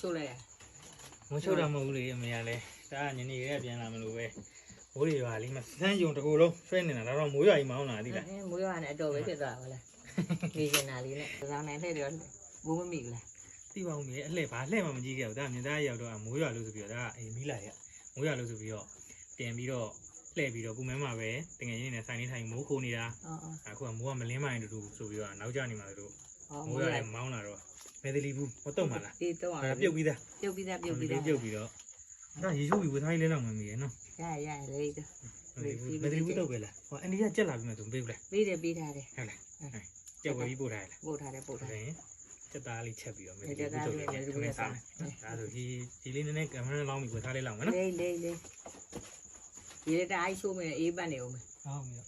ရှုပ်လိုက်ရမချုပ်တာမဟုတ်ဘူးလေအမေကလည်းဒါကညနေရဲပြန်လာမလို့ပဲမိုးတွေပါလိမ့်မစမ်းယုံတကူလုံးဆွဲနေတာဒါတော့မိုးရွာကြီးမောင်းလာသိလားအဲမိုးရွာနဲ့အတော်ပဲဖြစ်သွားပါလားနေကျင်တာလေးနဲ့စောင်းနိုင်လှည့်တော့ဘူးမမိဘူးလားသိပါဦးမေအလှဲ့ဘာလှဲ့မှမကြည့်ခဲ့ဘူးဒါမြင်သားရောက်တော့မိုးရွာလို့ဆိုပြီးတော့ဒါကအေးမီးလာရမိုးရွာလို့ဆိုပြီးတော့ပြန်ပြီးတော့လှဲ့ပြီးတော့ပူမဲမှာပဲတကယ်ချင်းနဲ့ဆိုင်နေထိုင်မိုးခိုးနေတာအော်အော်အခုကမိုးကမလင်းမိုင်းတူတူဆိုပြီးတော့နောက်ကျနေမှာတို့အော် မိုးမိုးရွာရွာလည်းမောင်းလာတော့မဲသလီဘူးမတော့မှလားဒီတော့အောင်ဒါပြုတ်ပြီးသားပြုတ်ပြီးသားပြုတ်ပြီးသားပြုတ်ပြီးတော့ဒါရေချိုးပြီးဝထားလေးလဲတော့မမီရနော်ရရလေးတော့မဲသလီဘူးတော့ပဲလားဟောအန်ဒီကကြက်လာပြီးမှသူပေးဘူးလားပေးတယ်ပေးထားတယ်ဟုတ်လားကြက်ဝယ်ပြီးပို့ထားရလားပို့ထားတယ်ပို့ထားတယ်ဒါရင်စက်သားလေးချက်ပြီးတော့မယ်စက်သားလေးနဲ့ဒီလိုလေးစားမယ်ဒါဆိုဒီဒီလေးနည်းနည်းကင်မရာလောင်းပြီးဝတ်ထားလေးလောက်မယ်နော်လေးလေးလေးဒီလက်တိုင်းရှိုးမယ်အေးပတ်နေအောင်မယ်ဟုတ်ပြီ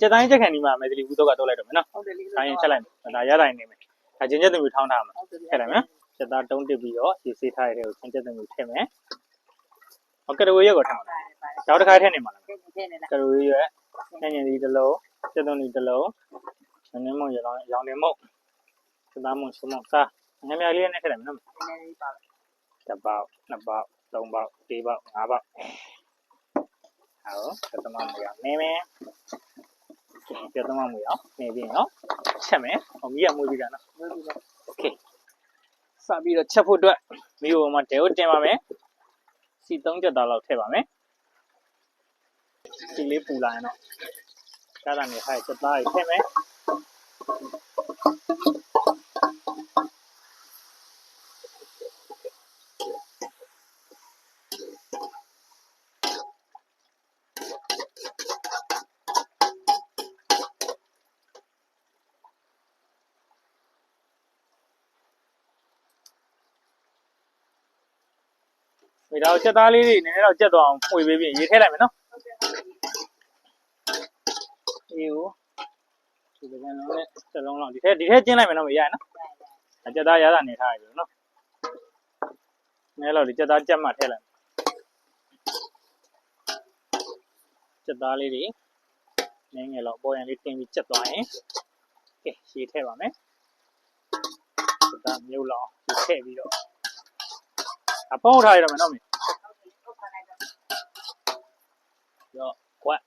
စက်တိုင်းချက်ခံဒီမှာမယ်ဒီဘူးတော့ကတော့လိုက်တော့မယ်နော်ဟုတ်တယ်လေး။ဒါရင်ချက်လိုက်မယ်။ဒါရတိုင်းနေမယ်။ဒါချင်းချက်သမီးထောင်းထားမှာဟုတ်တယ်။ထည့်လိုက်မယ်နော်။ချက်သားတုံးတစ်ပြီးတော့ရေဆေးထားရတဲ့ကိုချင်းချက်သမီးထည့်မယ်။ဟုတ်ကဲ့ရဝရက်ကိုထားမှာ။နောက်တစ်ခါထည့်နေမှာလားထည့်ထည့်နေလား။ကရဝရက်ညညဒီတစ်လုံးချက်သွန်းဒီတစ်လုံးနည်းနည်းမုံရောင်ရောင်နေမုံချက်သားမုံချုံမုံစားငမြလေးနဲ့ထည့်လိုက်မယ်နော်နည်းနည်းလေးပါ။တစ်ပေါက်နှစ်ပေါက်သုံးပေါက်လေးပေါက်ငါးပေါက်။ဟုတ်ချက်သမမွေရောင်နေမယ်။ ချက်သမမွေရောင်နေပြီနော်။ချက်မယ်။ဟိုမီးရမွေးပြီးတာနော် ဝေးပြီးတော့ โอเคစပြီးတော့ချက်ဖို့အတွက်မိဘမှာတဲကိုတင်ပါမယ်စီ3ချက်သားလောက်ထည့်ပါမယ်ဒီလေးပူလာရင်တော့ကားတာနေခိုက်ချက်သားကြီးထည့်မယ် ဒီတော့ချက်သားလေးတွေနည်းနည်းတော့ချက်သွားအောင်ပွေပေးပြီးရေးထည့်လိုက်မယ်နော်ဒီကိုဒီကနေ့လည်းတစ်လုံးလောက်ဒီထက်ဒီထက်ကျင်းလိုက်မယ်နော်မရရနော်အချက်သားရတာနေထားရပြီနော်နည်းလောက်ဒီချက်သားကြက်မှထည့်လိုက်ချက်သားလေးတွေနည်းငယ်လောက်ပေါ်ရင်လေးတင်ပြီးချက်သွားရင်ကဲရေးထည့်ပါမယ်ချက်သားမြုပ်လောက်ဒီထည့်ပြီးတော့အပေါင်းထားရတော့မယ်နော် မေရောကွက်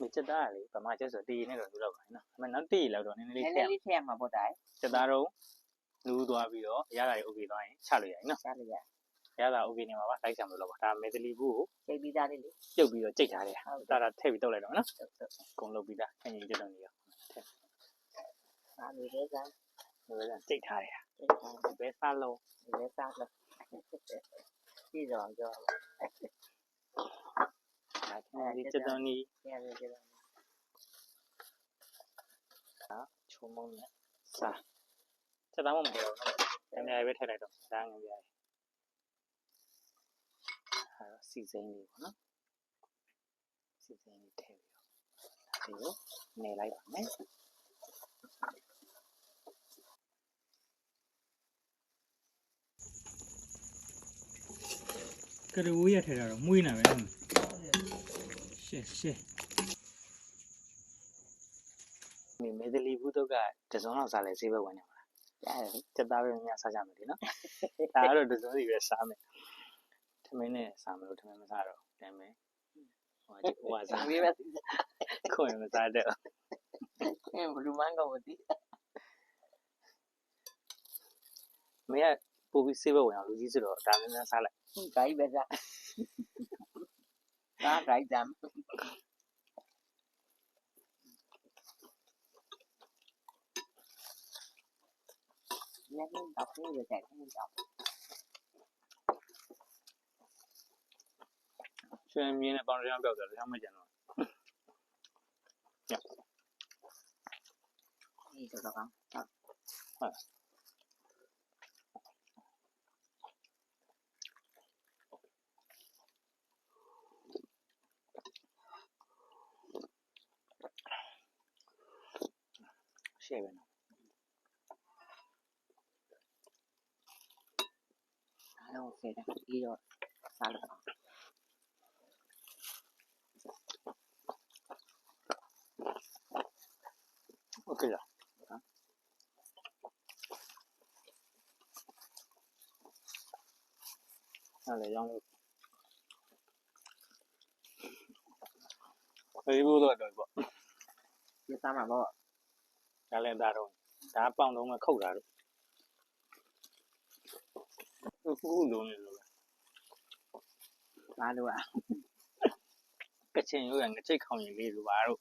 မချက်သားလေဗမာချက်ဆိုတီးနေတော့လူတော့ပါနော်အမှန်တော့တီးလောက်တော့နည်းနည်းနလေးည်းထနည့်ည်းလေးထည့်မှာပေါ့တိုင်ချက်သားတော့လူးသွားပြီးတော့ရတာတွေ okay သွားရင်ချလို့ရရင်နော်စားလိုက်ရရတာ okay နေမှာပါလိုက်ချင်မလို့တော့ပါဒါမေတလီဘူးကိုချိန်ပြီးသားလေးလေပြုတ်ပြီးတော့ကြိတ်ထားတယ်ဟုတ်ဒါဒါထည့်ပြီးတုတ်လိုက်တော့နော်အကုန်လုပ်ပြီးသားခင်းကြီးကြတော့နေရောစားလို့လေစားဒီလိုကြိတ်ထားတယ်ချိန်ထားဘယ်စားလုံးဒီလေစားလို့ ပြီးတော့ကြောဒါခင်းကြီးကြတော့နေရရရချုံမုံနဲ့စားချက်သားမမဟုတ်တော့နော်ငယ်ငယ်ပဲထည့်လိုက်တော့ဒါငယ်ငယ်အဲစီစိမ့်လေးပေါ့နော်စီစိမ့်လေးထည့်ပြီးတော့ဒီကိုနေလိုက်ပါမယ် ကရဝေးရထဲတာတော့မှုေးနေပဲနော်ရှက်ရှက်မိမေဒလီဘူးတော့ကတစုံလောက်စားလဲဈေးဘက်ဝင်နေမှာရတယ်တက်သားပဲများစားကြမယ်ဒီနော်ဒါကတော့တစုံစီပဲစားမယ်ထမင်းနဲ့စားမလို့ထမင်းမစားတော့တမ်းမယ်ဟိုကဟိုကစားဝေးပဲခွင့်မစားတော့အင်းဘလူးမန်းကောမသိမင်းက ပို့ပြီးဈေးဘက်ဝင်အောင်လူကြီးဆိုတော့ဒါများများစားလိုက်ဂိုင်းပဲစားစားဂိုင်းတမ်းလည်းတော့ပြေးရတယ်ခင်းတော့ရွှေမြင်းနဲ့ပေါင်းတရားပြောက်တယ်လည်းမကြံတော့ဒီတော့ကောင်းရှေ့ပဲ 試合はな。Não, será que eu falo? 我跟着。那来养路。哎，路都来干过。你三万多。 ဒါလည်းဒါတော့ဒါပေါင်လုံးမခုတ်တာတော့ခုခုလုံးနေလို့စားလို့อ่ะကချင်ရိုးရငချိတ်ခေါင်ရင်လေးလိုပါတော့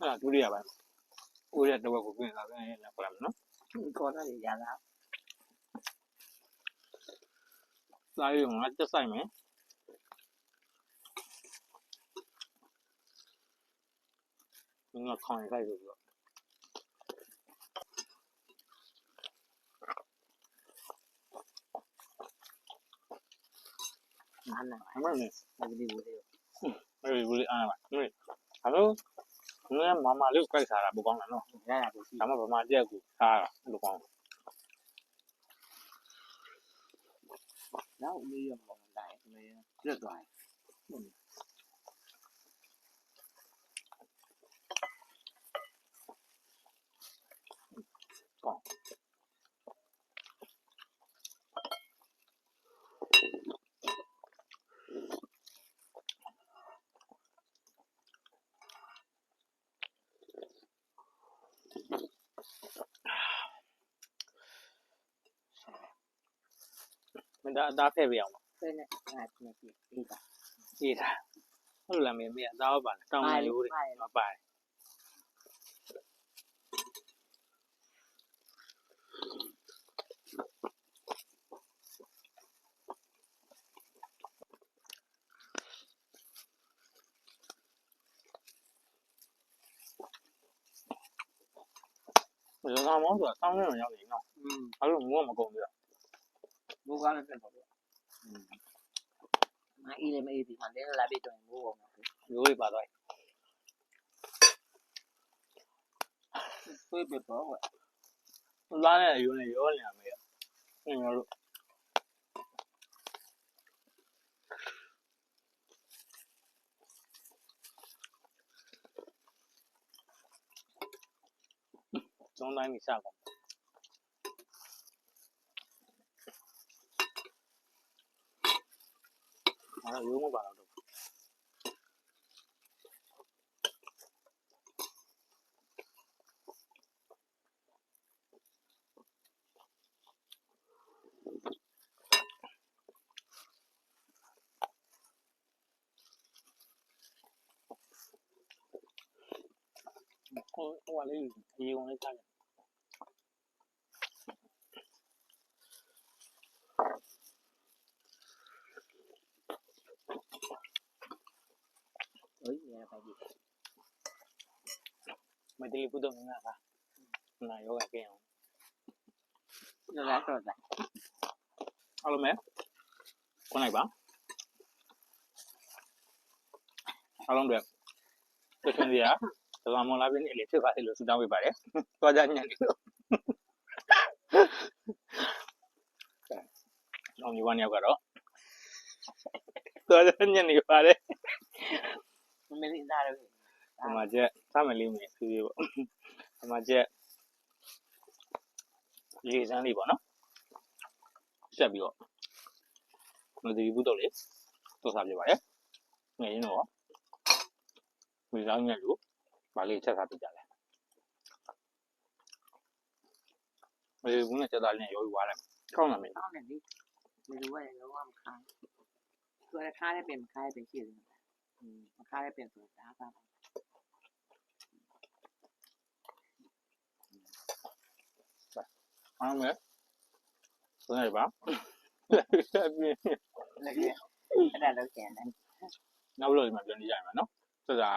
အဲ့ဒါဒုတိယပိုင်းဦးရတော့ကိုပြင်လာပြန်ရလာပါမယ်နော်ခေါ်တော့ရတာစားရုံက တက်ဆိုင်မယ်ငါခေါင်ရိုက်လို့ဆိုတော့နားနာအမှန်နဲ့အဲ့ဒီဘူးလေးအဲ့ဒီဘူးလေးအားပါဟဲ့ဟယ် လိုငါမမလေးကိုကြိုက်စားတာဘယ်ကောင်းလဲနော် ရတာကိုရှိ ဒါမှဗမာတက်ကိုစားတာဘယ်ကောင်း တော့မီးရမောင်းတိုင်းမင်းကျွတ်သွား မ င်းဒါအသားဖဲ့ပြအောင်ဖဲနဲ့ငါချင်းပြပြီးတာရေးတာဟုတ်လားမင်းမင်းအသားပါလားတောင်းနေရိုးတွေမပိုင်ဘယ်လိုမှမဟုတ်တော့တောင်းနေတော့ရောက်နေနော်อืมအဲ့လိုမိုး မကုန်ဘူးဘူကားလည်းပြန်တော့อืมမအေးလည်းမအေးဒီမှာလည်းလာပြီးတော့ဘူးပေါ့ရိုးတွေပါသွားဆွေးပြတော့ကွာသားနဲ့ရိုးနေရောနေရမယ်အဲ့လိုလို့ကျုံးတိုင်းနေစကုန် အဲ့တော့ရိုးမပါတော့တော့ဟိုဟိုကလေးရေဝင်လေးစားတယ် ဟိုရပါပြီ မတလီပုဒ်ငါကနာယောဂပြန်အောင်လောလာတော့တာအားလုံးပဲခွန်လိုက်ပါအားလုံးပဲတချင်စီရသဘာမလာပြင်းလေးဖြစ်ပါလေလို့ဆုတောင်း စားမယ်လေးမယ်ဖြည်းဖြည်းပေါ့ဒီမှာချက်ရေစမ်းလေးပေါ့နော်ဆက်ပြီးတော့မဒီဘူးတော့လေတော့စားပြပါရဲ့ငယ်ရင်းတော့မိသားငယ်လို့ဗာလေးချက်စားပြကြလဲမဒီဘူးနဲ့ချက်သားလေးနဲ့ရောယူသွားလိုက်ကောင်းလားမင်းကောင်းတယ်လေမဒီဘူးကလည်းလုံးဝမခံသူကခါးတဲ့ပင်မခါးတဲ့ပင်ရှိတယ်မခါးတဲ့ပင်ဆိုတာဒါပါ အားမဲ့ဆိုရပါလက်ကျင်အဲ့ဒါလောက်ကျင်တယ်နောက်ဘလို့ဒီမှာပြန်ကြည့်ရမှာနော်ဆိုတာ